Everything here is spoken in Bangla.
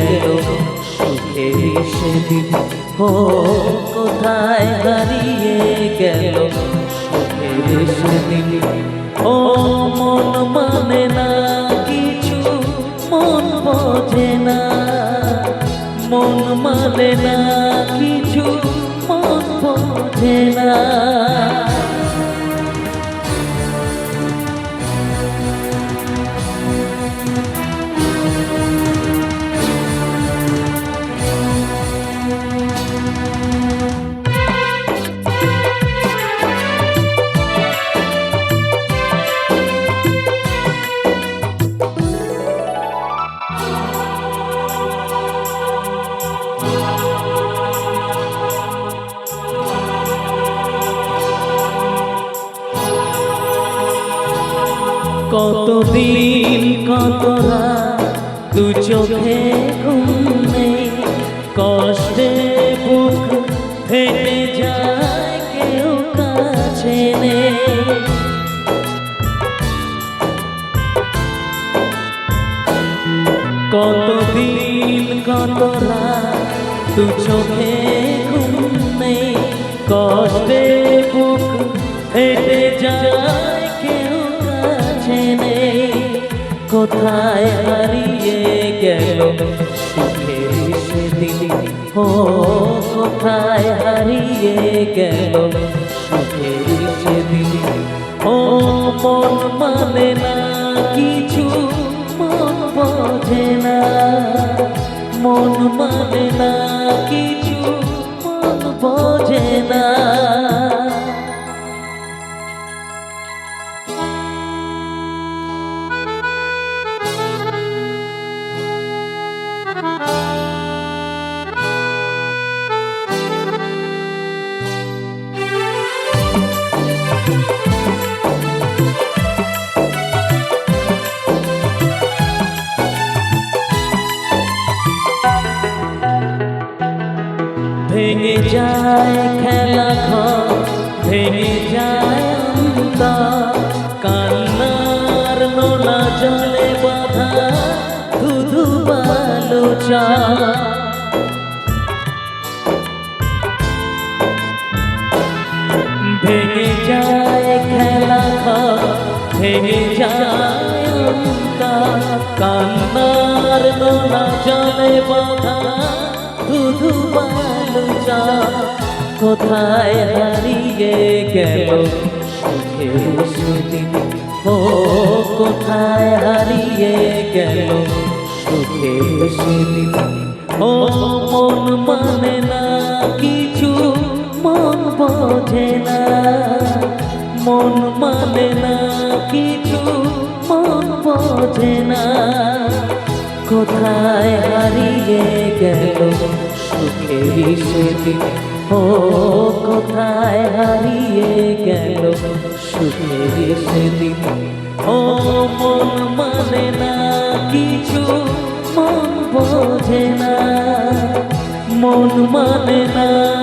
গেল সুখের সেদিন। ও, কোথায় হারিয়ে গেল সেদিন। ও, মন মানে না কিছু, মন বোঝে না। মন মানে না কিছু, মন বোঝে না। কত রাত দু চোখে ঘুম কষ্টে বুক ফেটে যায়, কেউ কাছে নেই। কতদিন কত রাত দু চোখে ঘুম কষ্টে বুক ফেটে কোথায় হারিয়ে গেল। সুখের ও কোথায় হারিয়ে গেল। সুখের ও মন মানে না, কিছু মন বোঝে না। মন মানে না, কিছু মন বোঝে না। ভেঙে যায় খেলা ঘর, ভেঙে যায় অন্তর কান্নার নোনা জলে বাধা ধুধু বালু চা ভেঙে যায় খেলা ঘর, ভেঙে যায় অন্তর কান্নার নোনা জলে বাধা বালু চা কোথায় হারিয়ে গেল সুখের সেদিন ও কোথায় হারিয়ে গেল সুখের সেদিন ও মন মানে না কিছু মন বোঝে না মন মানে না কিছু, মন বোঝে না। কোথায় হারিয়ে গেল সুখের সেদিন ও কোথায় হারিয়ে গেল সুখের সেদিন ও মন মানে না কিছু, মন বোঝে না। মন মানে না